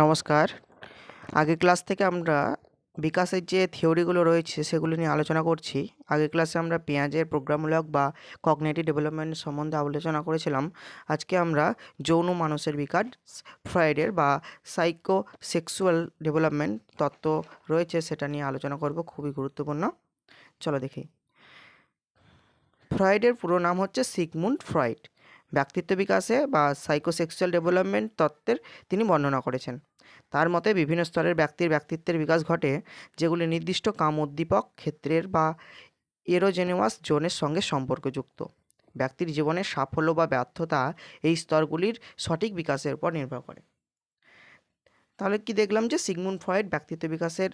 নমস্কার। আগের ক্লাস থেকে আমরা বিকাশের যে থিওরিগুলো রয়েছে সেগুলো নিয়ে আলোচনা করছি। আগের ক্লাসে আমরা পেঁয়াজের প্রোগ্রামমূলক বা কগনেটিভ ডেভেলপমেন্ট সম্বন্ধে আলোচনা করেছিলাম। আজকে আমরা যৌন মানুষের বিকাশ, ফ্রাইডের বা সাইকো সেক্সুয়াল ডেভেলপমেন্ট তত্ত্ব রয়েছে সেটা নিয়ে আলোচনা করব, খুবই গুরুত্বপূর্ণ। চলো দেখি। ফ্রয়েডের পুরো নাম হচ্ছে সিগমুন্ড ফ্রয়েড ব্যক্তিত্ব বিকাশে বা সাইকোসেক্সুয়াল ডেভেলপমেন্ট তত্ত্বের তিনি বর্ণনা করেছেন। তার মতে বিভিন্ন স্তরের ব্যক্তির ব্যক্তিত্বের বিকাশ ঘটে যেগুলি নির্দিষ্ট কাম উদ্দীপক, ক্ষেত্রের বা এরোজেনিয়াস জোনের সঙ্গে সম্পর্কযুক্ত। ব্যক্তির জীবনের সাফল্য বা ব্যর্থতা এই স্তরগুলির সঠিক বিকাশের উপর নির্ভর করে। তাহলে কি দেখলাম যে সিগমুন ফ্রয়েড ব্যক্তিত্ব বিকাশের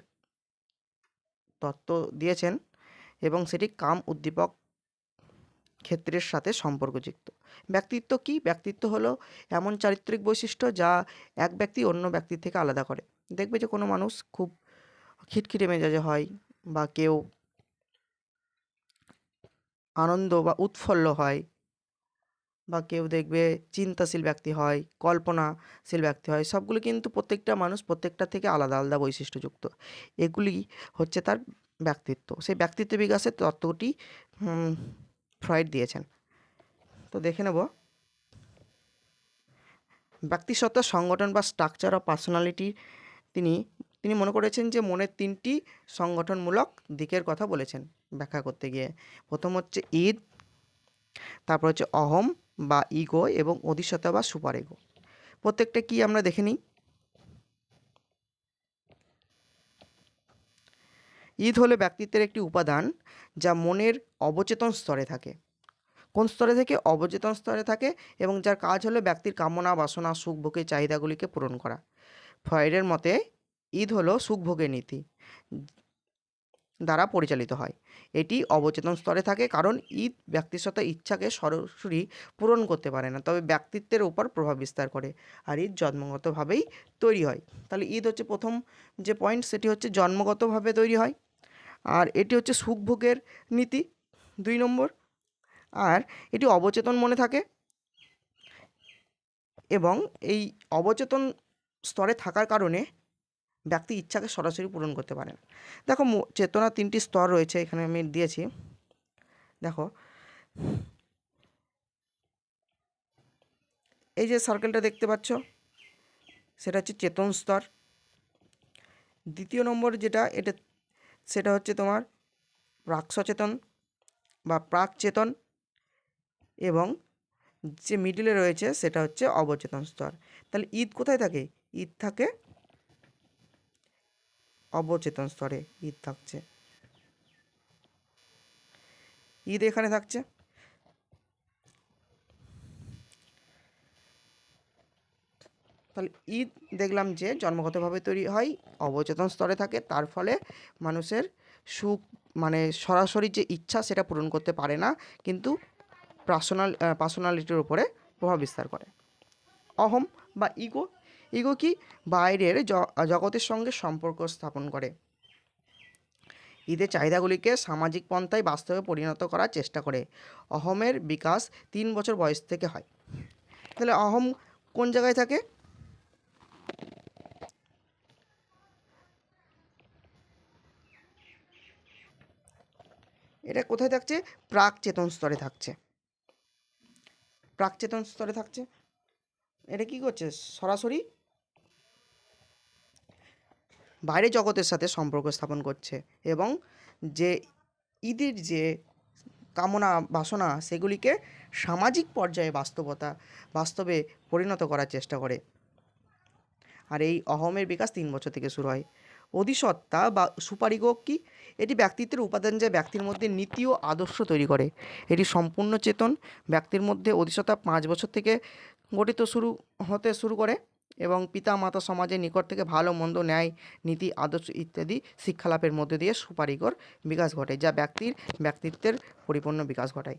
তত্ত্ব দিয়েছেন এবং সেটি কাম উদ্দীপক ক্ষেত্রের সাথে সম্পর্কযুক্ত। ব্যক্তিত্ব কি? ব্যক্তিত্ব হলো এমন চারিত্রিক বৈশিষ্ট্য যা এক ব্যক্তি অন্য ব্যক্তির থেকে আলাদা করে। দেখবে যে কোনো মানুষ খুব খিটখিটে মেজাজে হয় বা কেউ আনন্দ বা উৎফুল্ল হয় বা কেউ দেখবে চিন্তাশীল ব্যক্তি হয়, কল্পনাশীল ব্যক্তি হয়। সবগুলো কিন্তু প্রত্যেকটা মানুষ প্রত্যেকটা থেকে আলাদা আলাদা বৈশিষ্ট্যযুক্ত। এগুলি হচ্ছে তার ব্যক্তিত্ব। সেই ব্যক্তিত্ব বিকাশের তত্ত্বটি ফ্রয়েড দিয়েছেন। তো দেখে নেব। ব্যক্তিসত্তা সংগঠন বা স্ট্রাকচার অফ পার্সোনালিটি তিনি তিনি মনে করেছেন যে মনের তিনটি সংগঠনমূলক দিকের কথা বলেছেন ব্যাখ্যা করতে গিয়ে। প্রথম হচ্ছে ঈদ, তারপর হচ্ছে অহম বা ইগো এবং অধিষ্ঠতা বা সুপার ইগো প্রত্যেকটা কি আমরা দেখে নিই? ঈদ হলো ব্যক্তিত্বের একটি উপাদান যা মনের অবচেতন স্তরে থাকে। কোন স্তরে থেকে? অবচেতন স্তরে থাকে এবং যার কাজ হলো ব্যক্তির কামনা, বাসনা, সুখ, ভোগের চাহিদাগুলিকে পূরণ করা। ফ্রয়েডের মতে, ঈদ হলো সুখভোগের নীতি দ্বারা পরিচালিত হয়। এটি অবচেতন স্তরে থাকে কারণ ঈদ ব্যক্তির ইচ্ছাকে সরাসরি পূরণ করতে পারে না, তবে ব্যক্তিত্বের উপর প্রভাব বিস্তার করে আর ঈদ জন্মগতভাবেই তৈরি হয়। তাহলে ঈদ হচ্ছে প্রথম যে পয়েন্ট সেটি হচ্ছে জন্মগতভাবে তৈরি হয়। আর এটি হচ্ছে সুখভোগের নীতি, দুই নম্বর। আর এটি অবচেতন মনে থাকে এবং এই অবচেতন স্তরে থাকার কারণে ব্যক্তি ইচ্ছাকে সরাসরি পূরণ করতে পারে। না দেখো চেতনার তিনটি স্তর রয়েছে, এখানে আমি দিয়েছি। দেখো, এই যে সার্কেলটা দেখতে পাচ্ছ, সেটা হচ্ছে চেতন স্তর। দ্বিতীয় নম্বর যেটা, এটা সেটা হচ্ছে তোমার প্রাক সচেতন বা প্রাকচেতন এবং যে মিডিলে রয়েছে সেটা হচ্ছে অবচেতন স্তর। তাহলে ঈদ কোথায় থাকে? ঈদ থাকে অবচেতন স্তরে ঈদ থাকছে। ঈদ এখানে থাকছে? তাহলে ঈদ দেখলাম যে জন্মগতভাবে তৈরি হয়, অবচেতন স্তরে থাকে, তার ফলে মানুষের সুখ মানে সরাসরি যে ইচ্ছা সেটা পূরণ করতে পারে না, কিন্তু পার্সোনাল পার্সোনালিটির উপরে প্রভাব বিস্তার করে। অহম বা ইগো ইগো কি বাইরের জগতের সঙ্গে সম্পর্ক স্থাপন করে। ঈদের চাহিদাগুলিকে সামাজিক পন্থায় বাস্তবে পরিণত করার চেষ্টা করে। অহমের বিকাশ তিন বছর বয়স থেকে হয়। তাহলে অহম কোন জায়গায় থাকে? এটা কোথায় থাকছে? প্রাক চেতন স্তরে থাকছে। প্রাক চেতন স্তরে থাকছে। এটা কি করছে? সরাসরি বাইরে জগতের সাথে সম্পর্ক স্থাপন করছে এবং যে ঈদের যে কামনা, বাসনা, সেগুলিকে সামাজিক পর্যায়ে বাস্তবতা, বাস্তবে পরিণত করার চেষ্টা করে। আর এই অহমের বিকাশ তিন বছর থেকে শুরু হয়। অধিসত্তা বা সুপারিগো কি? এটি ব্যক্তিত্বের উপাদান যা ব্যক্তির মধ্যে নীতি ও আদর্শ তৈরি করে। এটি সম্পূর্ণ চেতন, ব্যক্তির মধ্যে অধিসত্তা পাঁচ বছর থেকে গঠিত শুরু, হতে শুরু করে এবং পিতা মাতা সমাজের নিকট থেকে ভালো, মন্দ, ন্যায়, নীতি, আদর্শ ইত্যাদি শিক্ষালাভের মধ্যে দিয়ে সুপারিগর বিকাশ ঘটে, যা ব্যক্তির ব্যক্তিত্বের পরিপূর্ণ বিকাশ ঘটায়।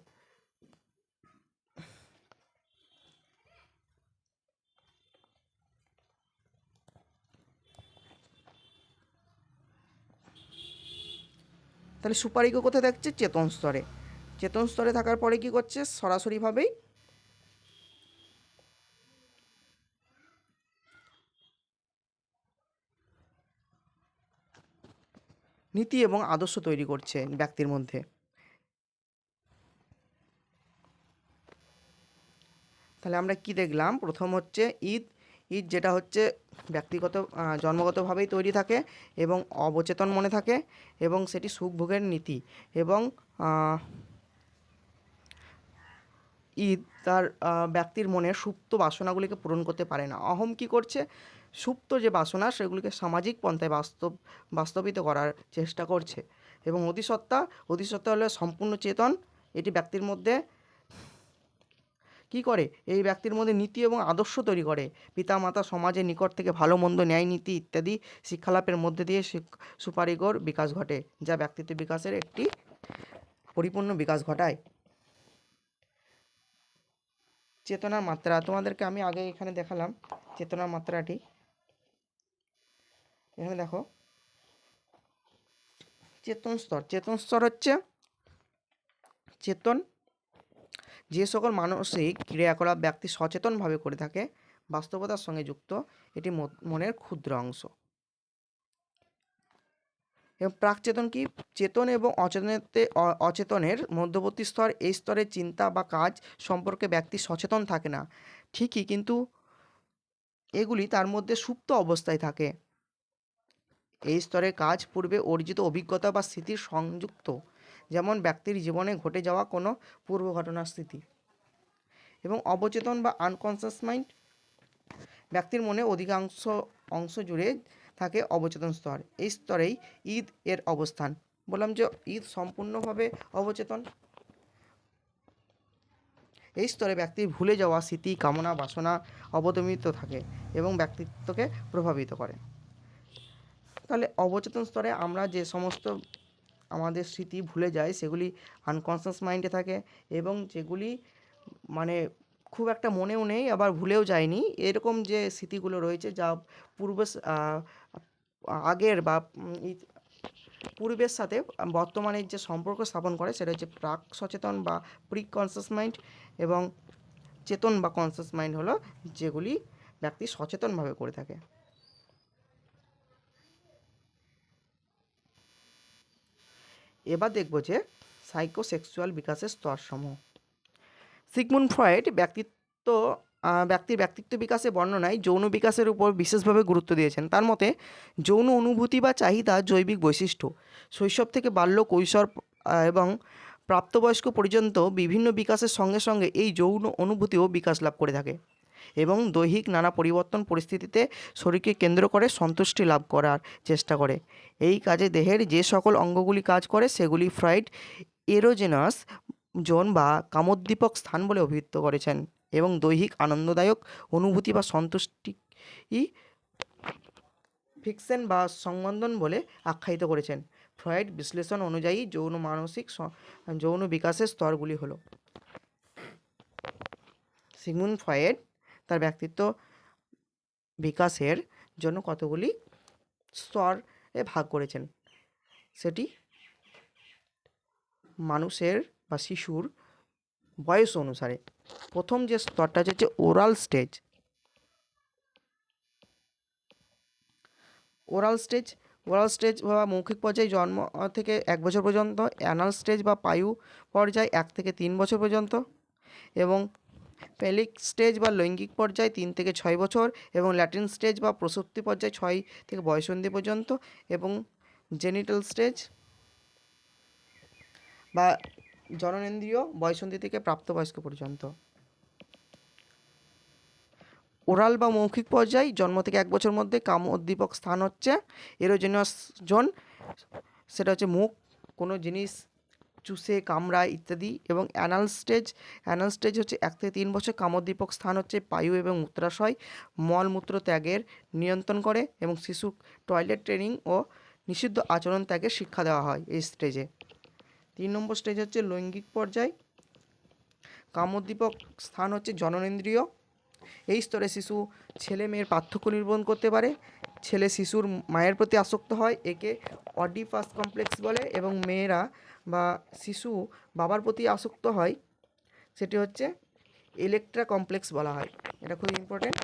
তাহলে সুপারিকও কোথায় থাকছে চেতন স্তরে। চেতন স্তরে থাকার পরে কি করছে? সরাসরিভাবেই নীতি এবং আদর্শ তৈরি করছে ব্যক্তির মধ্যে। তাহলে আমরা কি দেখলাম? প্রথম হচ্ছে ঈদ ঈদ যেটা হচ্ছে ব্যক্তিগত জন্মগতভাবেই তৈরি থাকে এবং অবচেতন মনে থাকে এবং সেটি সুখভোগের নীতি এবং ঈদ তার ব্যক্তির মনে সুপ্ত বাসনাগুলিকে পূরণ করতে পারে না। অহম কি করছে? সুপ্ত যে বাসনা সেগুলিকে সামাজিক পন্থায় বাস্তব, বাস্তবিত করার চেষ্টা করছে এবং অধিসত্তা অধিসত্তা হলো সম্পূর্ণ চেতন এটি ব্যক্তির মধ্যে কি করে? এই ব্যক্তির মধ্যে নীতি এবং আদর্শ তৈরি করে। পিতামাতা সমাজের নিকট থেকে ভালো, মন্দ, ন্যায়, নীতি ইত্যাদি শিক্ষালাভের মধ্যে দিয়ে সুপারিকর বিকাশ ঘটে, যা ব্যক্তিত্ব বিকাশের একটি পরিপূর্ণ বিকাশ ঘটায়। চেতনার মাত্রা, তোমাদেরকে আমি আগে এখানে দেখালাম চেতনার মাত্রাটি। এখানে দেখো। চেতন স্তর চেতন স্তর হচ্ছে চেতন যে সকল মানসিক ক্রিয়াকলাপ ব্যক্তি সচেতনভাবে করে থাকে, বাস্তবতার সঙ্গে যুক্ত, এটি মনের ক্ষুদ্র অংশ। এবং প্রাকচেতন কি? চেতন এবং অচেতনতে অচেতনের মধ্যবর্তী স্তর, এই স্তরে চিন্তা বা কাজ সম্পর্কে ব্যক্তি সচেতন থাকে না। ঠিকই, কিন্তু এগুলি তার মধ্যে সুপ্ত অবস্থায় থাকে। এই স্তরে কাজ পূর্বে অর্জিত অভিজ্ঞতা বা স্মৃতির সংযুক্ত। যেমন ব্যক্তির জীবনে ঘটে যাওয়া কোনো পূর্ব ঘটনার স্মৃতি এবং অবচেতন বা আনকনসিয়াস মাইন্ড ব্যক্তির মনে অধিকাংশ অংশ জুড়ে থাকে অবচেতন স্তর। এই স্তরেই ঈদ এর অবস্থান। বললাম যে ঈদ সম্পূর্ণভাবে অবচেতন। এই স্তরে ব্যক্তির ভুলে যাওয়া, স্মৃতি, কামনা, বাসনা অবদমিত থাকে এবং ব্যক্তিত্বকে প্রভাবিত করে। তাহলে অবচেতন স্তরে আমরা যে সমস্ত আমাদের স্মৃতি ভুলে যায়, সেগুলি আনকনসিয়াস মাইন্ডে থাকে এবং যেগুলি মানে খুব একটা মনেও নেই, আবার ভুলেও যায়নি। এরকম যে স্মৃতিগুলো রয়েছে যা পূর্ব আগের বা পূর্বের সাথে বর্তমানের যে সম্পর্ক স্থাপন করে, সেটা হচ্ছে প্রাক সচেতন বা প্রি কনসিয়াস মাইন্ড এবং চেতন বা কনসিয়াস মাইন্ড হলো যেগুলি ব্যক্তি সচেতনভাবে করে থাকে। এবার দেখব যে সাইকোসেক্সুয়াল বিকাশের স্তরসমূহ। সিগমুন্ড ফ্রয়েড ব্যক্তিত্ব ব্যক্তির ব্যক্তিত্ব বিকাশে বর্ণনায় যৌন বিকাশের উপর বিশেষভাবে গুরুত্ব দিয়েছেন। তার মতে, যৌন অনুভূতি বা চাহিদা জৈবিক বৈশিষ্ট্য। শৈশব থেকে বাল্য কৈশোর এবং প্রাপ্তবয়স্ক পর্যন্ত বিভিন্ন বিকাশের সঙ্গে সঙ্গে এই যৌন অনুভূতিও বিকাশ লাভ করে থাকে। এবং দৈহিক নানা পরিবর্তন পরিস্থিতিতে শরীরকে কেন্দ্র করে সন্তুষ্টি লাভ করার চেষ্টা করে। এই কাজে দেহের যে সকল অঙ্গগুলি কাজ করে, সেগুলি ফ্রাইড এরোজেনাস জোন বা কামোদ্দীপক স্থান বলে অভিহিত করেছেন এবং দৈহিক আনন্দদায়ক অনুভূতি বা সন্তুষ্টি ফিকশন বা সংবন্ধন বলে আখ্যায়িত করেছেন। ফ্রয়েড বিশ্লেষণ অনুযায়ী যৌন মানসিক যৌন বিকাশের স্তরগুলি হলো সিগমুন্ড ফ্রয়েড তার ব্যক্তিত্ব বিকাশের জন্য কতগুলি স্তরে ভাগ করেছেন? সেটি মানুষের বা শিশুর বয়স অনুসারে। প্রথম যে স্তরটা হচ্ছে oral stage oral stage oral stage বা মৌখিক পর্যায়ে জন্ম থেকে এক বছর পর্যন্ত অ্যানাল স্টেজ বা পায়ু পর্যায়ে এক থেকে তিন বছর পর্যন্ত এবং পেলিক স্টেজ বা লৈঙ্গিক পর্যায় তিন থেকে ছয় বছর এবং ল্যাটিন স্টেজ বা প্রসূতি পর্যায় ছয় থেকে বয়সন্ধি পর্যন্ত এবং জেনিটাল স্টেজ বা জননেন্দ্রিয় বয়সন্ধি থেকে প্রাপ্তবয়স্ক পর্যন্ত। ওরাল বা মৌখিক পর্যায় জন্ম থেকে এক বছর মধ্যে কাম উদ্দীপক স্থান হচ্ছে। এরোজেনাস জোন, সেটা হচ্ছে মুখ, কোনো জিনিস চুষে, কামড়ায় ইত্যাদি এবং অ্যানাল স্টেজ অ্যানাল স্টেজ হচ্ছে এক থেকে তিন বছর কামোদ্দীপক স্থান হচ্ছে পায়ু এবং মূত্রাশয় মলমূত্র ত্যাগের নিয়ন্ত্রণ করে এবং শিশু টয়লেট ট্রেনিং ও নিষিদ্ধ আচরণ ত্যাগের শিক্ষা দেওয়া হয় এই স্টেজে তিন নম্বর স্টেজ হচ্ছে লৈঙ্গিক পর্যায়। কামোদ্দীপক স্থান হচ্ছে জননেন্দ্রিয়। এই স্তরে শিশু ছেলে মেয়ের পার্থক্য নির্মাণ করতে পারে। ছেলে শিশুর মায়ের প্রতি আসক্ত হয়, একে অডিপাস কমপ্লেক্স বলে এবং মেয়েরা বা শিশু বাবার প্রতি আসক্ত হয়, সেটি হচ্ছে ইলেকট্রা কমপ্লেক্স বলা হয়। এটা খুব ইম্পর্টেন্ট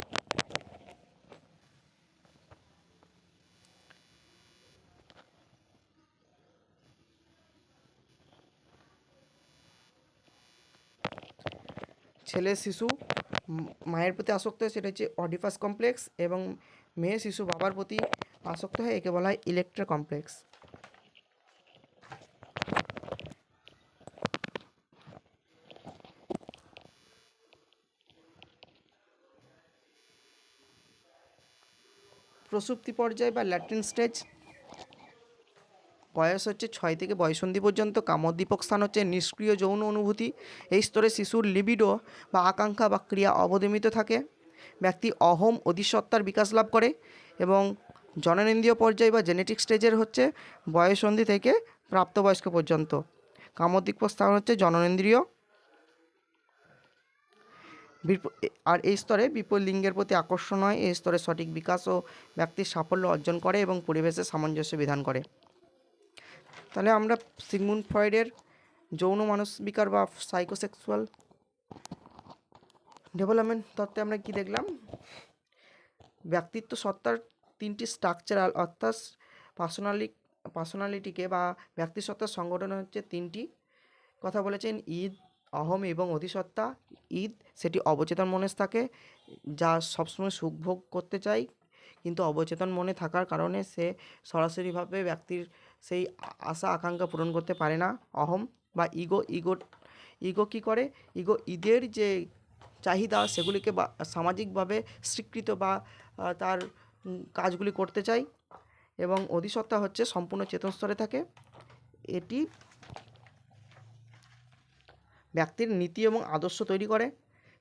ছেলে শিশু মায়ের প্রতি আসক্ত হয়, সেটা হচ্ছে অডিপাস কমপ্লেক্স এবং মেয়ে শিশু বাবার প্রতি আসক্ত হয় একে বলা হয় ইলেকট্রা কমপ্লেক্স প্রসূপ্তি পর্যায় বা ল্যাট্রিন স্টেজ বয়স হচ্ছে ছয় থেকে বয়সন্ধি পর্যন্ত। কামোদ্দীপক স্থান হচ্ছে নিষ্ক্রিয় যৌন অনুভূতি। এই স্তরে শিশুর লিবিডো বা আকাঙ্ক্ষা বা ক্রিয়া অবদমিত থাকে। ব্যক্তি অহম অধিসত্তার বিকাশ লাভ করে এবং জননেন্দ্রীয় পর্যায় বা জেনেটিক স্টেজের হচ্ছে বয়সন্ধি থেকে প্রাপ্তবয়স্ক পর্যন্ত। কামোদ্দীপক স্থান হচ্ছে জননেন্দ্রীয়। আর এই স্তরে বিপুল লিঙ্গের প্রতি আকর্ষণ হয়, এই স্তরে সঠিক বিকাশ ও ব্যক্তির সাফল্য অর্জন করে এবং পরিবেশে সামঞ্জস্য বিধান করে। তাহলে আমরা সিগমুন্ড ফ্রয়েডের যৌন মানসিকার বা সাইকোসেক্সুয়াল ডেভেলপমেন্ট তত্ত্বে আমরা কি দেখলাম? ব্যক্তিত্ব সত্তার তিনটি স্ট্রাকচারাল অর্থাৎ পার্সোনালি পার্সোনালিটিকে বা ব্যক্তিসত্তার সংগঠন হচ্ছে তিনটি। কথা বলেছেন ঈদ, অহম এবং অধিসত্তা ঈদ, সেটি অবচেতন মনে থাকে, যা সবসময় সুখ ভোগ করতে চায়। কিন্তু অবচেতন মনে থাকার কারণে সে সরাসরিভাবে ব্যক্তির সেই আশা, আকাঙ্ক্ষা পূরণ করতে পারে না। অহম বা ইগো ইগো ইগো কী করে? ইগো ঈদের যে চাহিদা সেগুলিকে বা সামাজিকভাবে স্বীকৃত বা তার কাজগুলি করতে চাই এবং অধিসত্তা হচ্ছে সম্পূর্ণ চেতন স্তরে থাকে। এটি ব্যক্তির নীতি এবং আদর্শ তৈরি করে।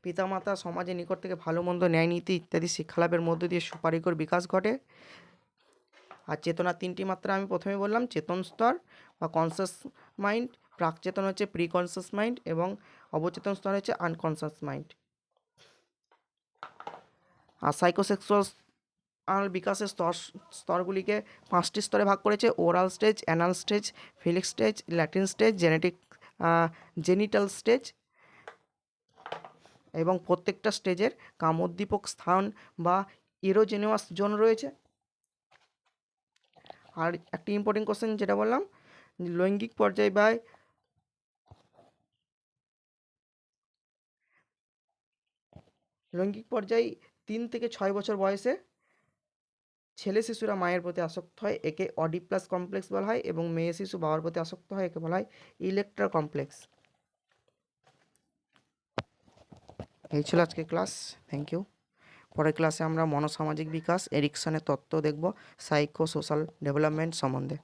পিতামাতা সমাজের নিকট থেকে ভালো, মন্দ, ন্যায় নীতি ইত্যাদি শিক্ষালাভের মধ্য দিয়ে সুপারিকর বিকাশ ঘটে। আর চেতনার তিনটি মাত্রা আমি প্রথমে বললাম, চেতন স্তর বা কনসাস মাইন্ড প্রাকচেতন হচ্ছে প্রি কনসাস মাইন্ড এবং অবচেতন স্তর হচ্ছে আনকনসাস মাইন্ড সাইকোসেক্সুয়াল আর বিকাশের স্তর, স্তরগুলিকে পাঁচটি স্তরে ভাগ করেছে oral stage anal stage phallic stage latent stage genetic genital stage এবং প্রত্যেকটা স্টেজের কামোদ্দীপক স্থান বা ইরোজেনিয়াস জোন রয়েছে। আর একটি ইম্পর্টেন্ট কোশ্চেন যেটা বললাম, লৈঙ্গিক পর্যায় বা লৈঙ্গিক পর্যায় তিন থেকে ছয় বছর বয়সে ছেলে শিশুরা মায়ের প্রতি আসক্ত হয়, একে অডিপ্লাস কমপ্লেক্স বলা হয় এবং মেয়ে শিশু বাবার প্রতি আসক্ত হয়, একে বলা হয় ইলেকট্রা কমপ্লেক্স। এই ছিল আজকে ক্লাস থ্যাংক ইউ পরের ক্লাসে আমরা মনোসামাজিক বিকাশ এরিকশনের তত্ত্ব দেখব সাইকো সোশ্যাল ডেভেলপমেন্ট সম্বন্ধে।